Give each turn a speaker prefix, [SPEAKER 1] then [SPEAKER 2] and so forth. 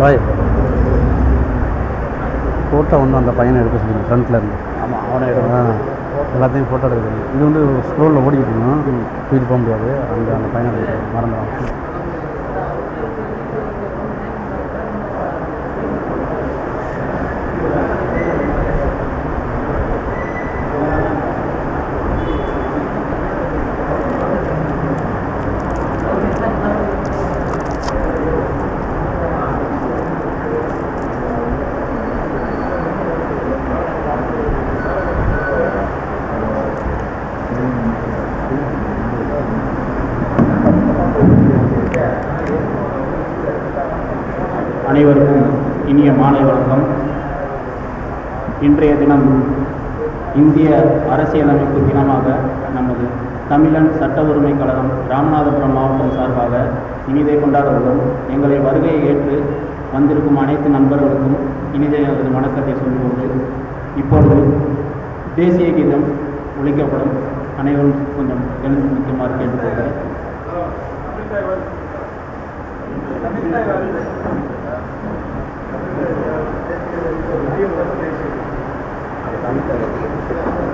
[SPEAKER 1] பாய். Photo வந்து அந்த பையனை எடுக்க சொல்லுங்க ஃப்ரண்ட்டில் இருந்து.
[SPEAKER 2] ஆமாம் அவனை
[SPEAKER 1] எடுக்கணும் எல்லாத்தையும் ஃபோட்டோ எடுக்க இது வந்து ஸ்கூலில் ஓடிக்கிட்டு இருக்கணும். தூக்கிட்டு போக முடியாது. அந்த அந்த பையனை மறந்துடும்
[SPEAKER 2] அனைவருக்கும் இனிய மாலை வணக்கம். இன்றைய தினம் இந்திய அரசியலமைப்பு தினமாக நமது தமிழன் சட்ட உரிமை கழகம் ராமநாதபுரம் மாவட்டம் சார்பாக இனிதை கொண்டாடுவதும் எங்களை வருகையை ஏற்று வந்திருக்கும் அனைத்து நண்பர்களுக்கும் இனிதை எனது வணக்கத்தை சொல்லிக்கொண்டு இப்பொழுது தேசிய கீதம் ஒழிக்கப்படும் அனைவரும் கொஞ்சம் எழுந்து முக்கியமாக கேட்டுக்கொள்கிறேன்
[SPEAKER 3] தமிழ்